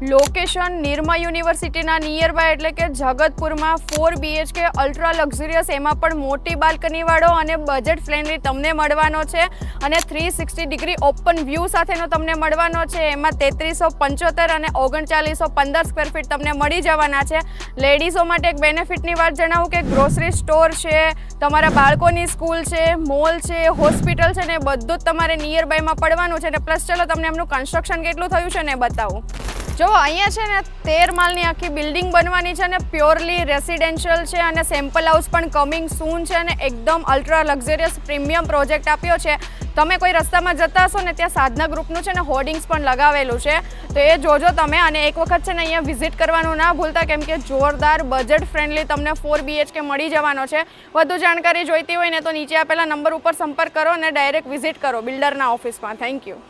Location Nirma યુનિવર્સિટીના near by એટલે કે જગતપુરમાં ફોર બીએચકે અલ્ટ્રા લક્ઝરિયસ એમાં પણ મોટી બાલ્કનીવાળો અને બજેટ ફ્રેન્ડલી તમને મળવાનો છે. અને three sixty degree open view સાથેનો તમને મળવાનો છે. એમાં તેત્રીસો પંચોતેર અને ઓગણચાલીસો પંદર સ્ક્વેર ફીટ તમને મળી જવાના છે. લેડીઝો માટે એક બેનિફિટની વાત જણાવું કે ગ્રોસરી સ્ટોર છે, તમારા બાળકોની સ્કૂલ છે મોલ છે હોસ્પિટલ છે ને બધું જ તમારે નિયર બાયમાં પડવાનું છે. અને પ્લસ ચલો તમને એમનું કન્સ્ટ્રક્શન કેટલું થયું છે ને બતાવું. જો, અહીંયા છે ને તેર માલની આખી બિલ્ડિંગ બનવાની છે અને પ્યોરલી રેસિડેન્શિયલ છે અને સેમ્પલ હાઉસ પણ કમિંગ સૂન છે અને એકદમ અલ્ટ્રા લક્ઝરિયસ પ્રીમિયમ પ્રોજેક્ટ આપ્યો છે. તમે કોઈ રસ્તામાં જતા હશો ને ત્યાં સાધના ગ્રુપનું છે ને હોર્ડિંગ્સ પણ લગાવેલું છે. તો એ જોજો તમે અને એક વખત છે ને અહીંયા વિઝિટ કરવાનું ના ભૂલતા, કેમ કે જોરદાર બજેટ ફ્રેન્ડલી તમને ફોર બીએચકે મળી જવાનો છે. વધુ જાણકારી જોઈતી હોય ને તો નીચે આપેલા નંબર ઉપર સંપર્ક કરો અને ડાયરેક્ટ વિઝિટ કરો બિલ્ડરના ઓફિસમાં થેન્ક યુ